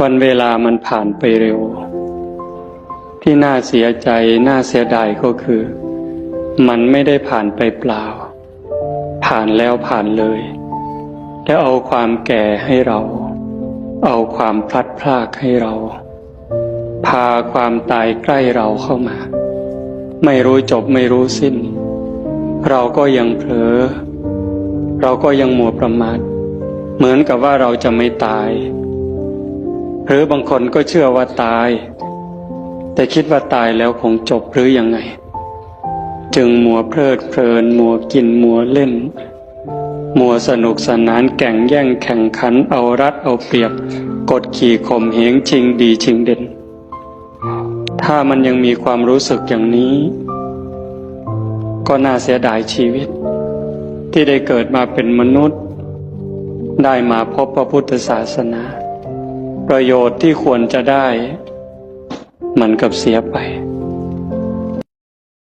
วันเวลามันผ่านไปเร็ว ที่น่าเสียใจน่าเสียดายก็คือ มันไม่ได้ผ่านไปเปล่า ผ่านแล้วผ่านเลย แล้วเอาความแก่ให้เรา เอาความพลัดพรากให้เรา พาความตายใกล้เราเข้ามา ไม่รู้จบไม่รู้สิ้น เราก็ยังเผลอ เราก็ยังมัวประมาทเหมือนกับว่าเราจะไม่ตาย หรือบางคนก็เชื่อว่าตาย แต่คิดว่าตายแล้วคงจบหรือยังไง จึงมัวเพลิดเพลิน มัวกินมัวเล่น มัวสนุกสนานแก่งแย่งแข่งขันเอารัดเอาเปรียบ กดขี่ข่มเหงชิงดีชิงเด่น ถ้ามันยังมีความรู้สึกอย่างนี้ ก็น่าเสียดายชีวิต ที่ได้เกิดมาเป็นมนุษย์ ได้มาพบพระพุทธศาสนา ประโยชน์ที่ควรจะได้ มันกับเสียไป